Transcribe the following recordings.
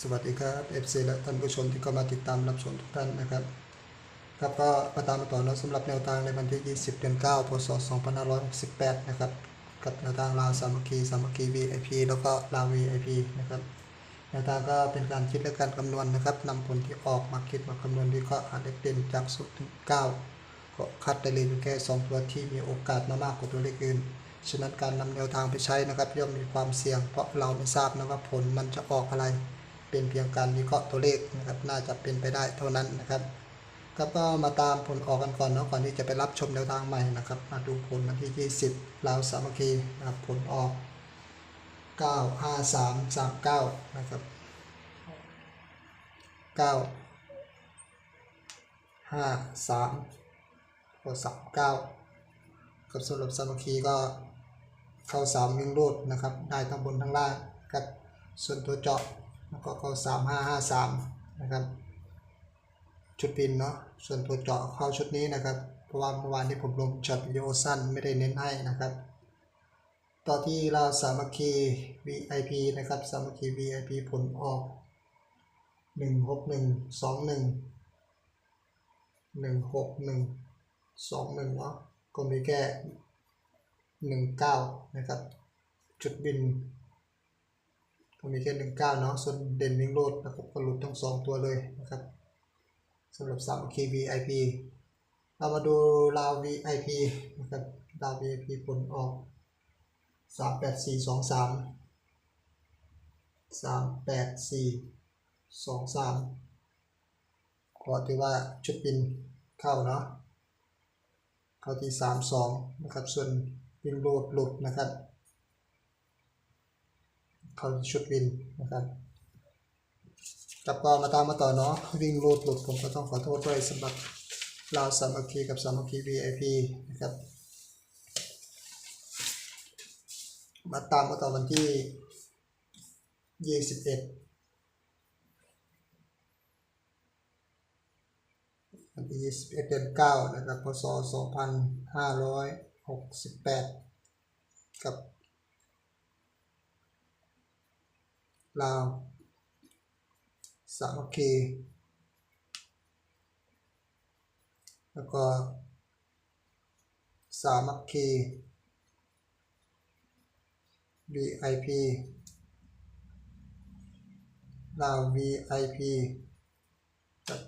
สวัสดีครับ FC และท่านผู้ชมที่เข้ามาติดตามรับชมทุกท่านนะครับครับก็มาตามมาต่อเนาะสำหรับแนวทางในวันที่ 20 เดือน 9 พศ 2568 นะครับ กับแนวทางลาวสามัคคีสามัคคี VIP แล้วก็ลาว VIP นะครับแนวทางก็เป็นการคิดและการคำนวณนะครับนำผลที่ออกมาคิดมาคำนวณวิเคราะห์หาเลขเด่นจากสุดถึง 9 ก็คัดได้เลยแค่สองตัวที่มีโอกาสมามากกว่าตัวเลขอื่นฉะนั้นการนำแนวทางไปใช้นะครับย่อมมีความเสี่ยง เพราะเราไม่ทราบนะว่าผลมันจะออกอะไร เป็นเพียงการวิเคราะห์ตัวเลขนะครับน่าจะเป็นไปได้เท่านั้นนะครับครับก็มาตามผลออกกันก่อนเนาะก่อนที่จะไปรับชมแนวทางใหม่นะครับ มาดูผลวันที่ 20ลาวสามัคคีนะครับผลออก 9 5 3 3 9 นะครับ 9 5 3ก็3 9กับสรับสามัคคีก็เข้า 3 วิ่งรูดนะครับ ได้ทั้งบนทั้งล่างครับส่วนตัวเจาะ แล้วก็เข้าสามห้าห้าสามนะครับชุดปินเนาะส่วนตัวเจาะเข้าชุดนี้นะครับ เพราะว่าเมื่อวานที่ผมลงช็อตวิดีโอสั้นไม่ได้เน้นให้นะครับต่อที่เราสามัคคี VIP นะครับ สามัคคี VIP ผลออกหนึ่งหกหนึ่งสองหนึ่งหนึ่งหกหนึ่งสองหนึ่งเนาะก็มีแค่หนึ่งเก้านะครับ จุดบิน ก็มีแค่หนึ่งเก้าเนาะ ส่วนเด่นวิ่งโลดนะครับก็หลุดทั้งสองตัวเลยนะครับสำหรับสามคี VIP เรามาดูลาว VIP นะครับลาว VIP ผลออกสามแปดสี่สองสามสามแปดสี่สองสามขอถือว่าชุดบินเข้าเนาะเข้าที่สามสองนะครับ ส่วนวิ่งโลดหลุดนะครับ เขาชุดวินนะครับกลับก็มาตามมาต่อเนาะวิ่งรูดหลุดผมก็ต้องขอโทษด้วยสำหรับลาวสามัคคีกับสามัคคี VIP นะครับมาตามมาต่อวันที่21วันที่21เดือน9นะครับพศ2568กับ ลาว สามัคคีแล้วก็ สามัคคี VIP ลาว VIP กับ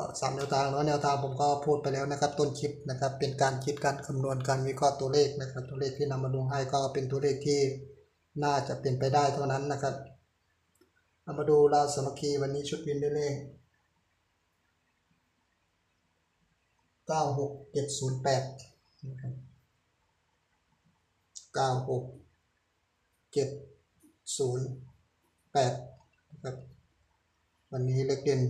ก็สามแนวทางแล้วแนวทางผมก็พูดไปแล้วนะครับ ต้นคลิปนะครับ เป็นการคิดการคำนวณการวิเคราะห์ตัวเลขนะครับ ตัวเลขที่นำมาลงให้ก็เป็นตัวเลขที่น่าจะเป็นไปได้เท่านั้นนะครับเรามาดูลาสมัคคีวันนี้ชุดวินได้เลขเก้าหกเจ็ดศูนย์แปดเก้าหกเจ็ดศูนย์แปดนะครับวันนี้เลขเด่น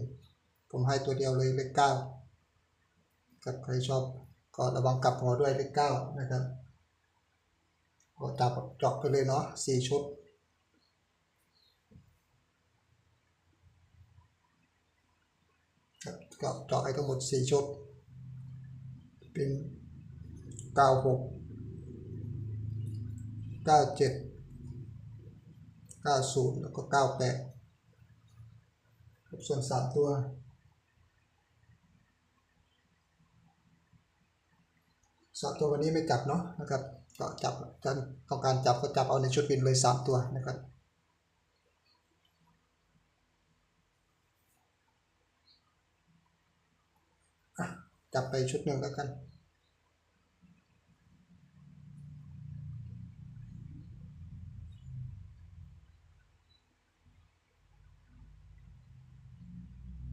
ผมให้ตัวเดียวเลยเลขเก้ากับใครชอบก็ระวังกลับหัวด้วยเลขเก้านะครับก็จับจาะไปเลยเนาะสี่ชุดครับก็จาะให้ทั้งหมดสี่ชุด เป็นเก้าหกเก้าเจ็ดเก้าศูนย์แล้วก็เก้าแปดส่วนสามตัว สามตัววันนี้ไม่จับเนาะนะครับก็จับการต้องการจับก็จับเอาในชุดวินเลยสามตัวนะครับจับไปชุดหนึ่งแล้วกัน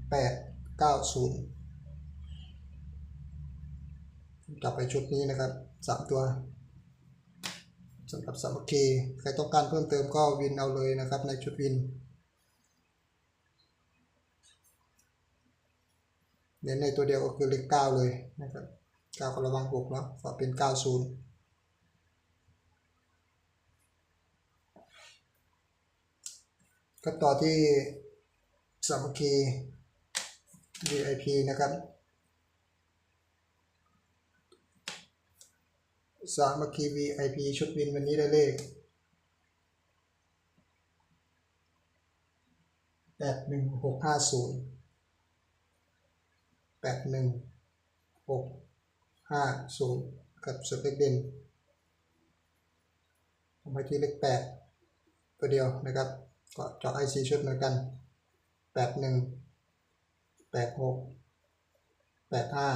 แปดเก้าศูนย์ จับไปชุดนี้นะครับสามตัวสำหรับสามัคคีใครต้องการเพิ่มเติมก็วินเอาเลยนะครับในชุดวิน เน้นในตัวเดียวก็คือเลขเก้าเลยนะครับเก้าก็ระวังหกเนาะฝาเป็นเก้าศูนย์ก็ต่อที่สามัคคี VIP นะครับ สามัคคี VIP ชุดวินวันนี้ได้เลขแปดหนึ่งหกห้าศูนย์แปดหนึ่งหกห้าศูนย์กับสเลขเด่นผมไปที่เลขแปดตัวเดียวนะครับก็เจาะไอซีชุดเหมือนกันแปดหนึ่งแปดหกแปดห้า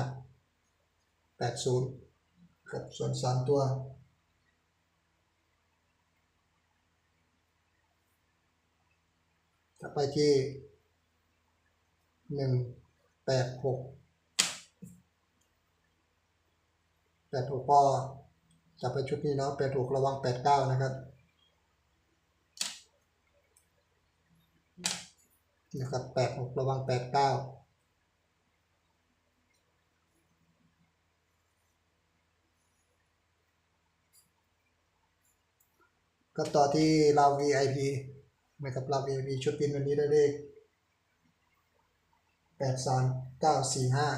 แปดศูนย์ กับส่วนสามตัวถ้าไปที่หนึ่งแปดหกแปดหกก็จะไปชุดนี้เนาะแปดหกระวังแปดเก้านะครับนะครับแปดหกระวังแปดเก้า ก็ต่อที่เรา VIP นะครับเรา VIP ชุดบินวันนี้ได้เลขแปดสามเก้าสี่ห้า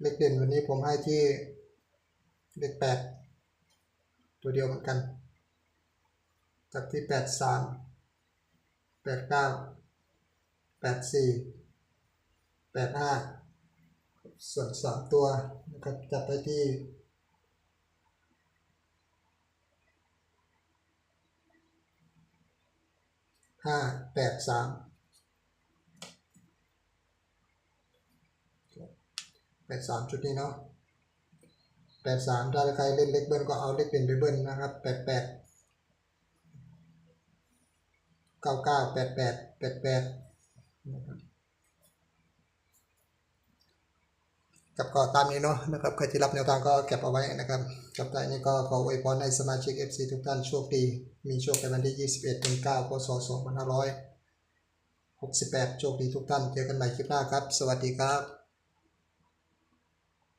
เลขเด่นวันนี้ผมให้ที่เลขแปดตัวเดียวเหมือนกัน จากที่แปดสามแปดเก้าแปดสี่แปดห้า ส่วนสามตัวนะครับจับไปที่ห้าแปดสามแปดสามจุดนี้เนาะแปดสามถ้าใครเล่นเล็กเบิ้ลก็เอาเล็กเด่นไปเบิ้ลนะครับแปดแปดเก้าเก้าแปดแปดแปดแปดนะครับ กับก็ตามนี้เนาะนะครับใครที่รับแนวทางก็เก็บเอาไว้นะครับกับท้ายนี้ก็ขออวยพรให้สมาชิก FC ทุกท่านโชคดี มีโชคในวันที่ 21ถึง9พศ2568 โชคดีทุกท่านเจอกันใหม่คลิปหน้าครับ สวัสดีครับ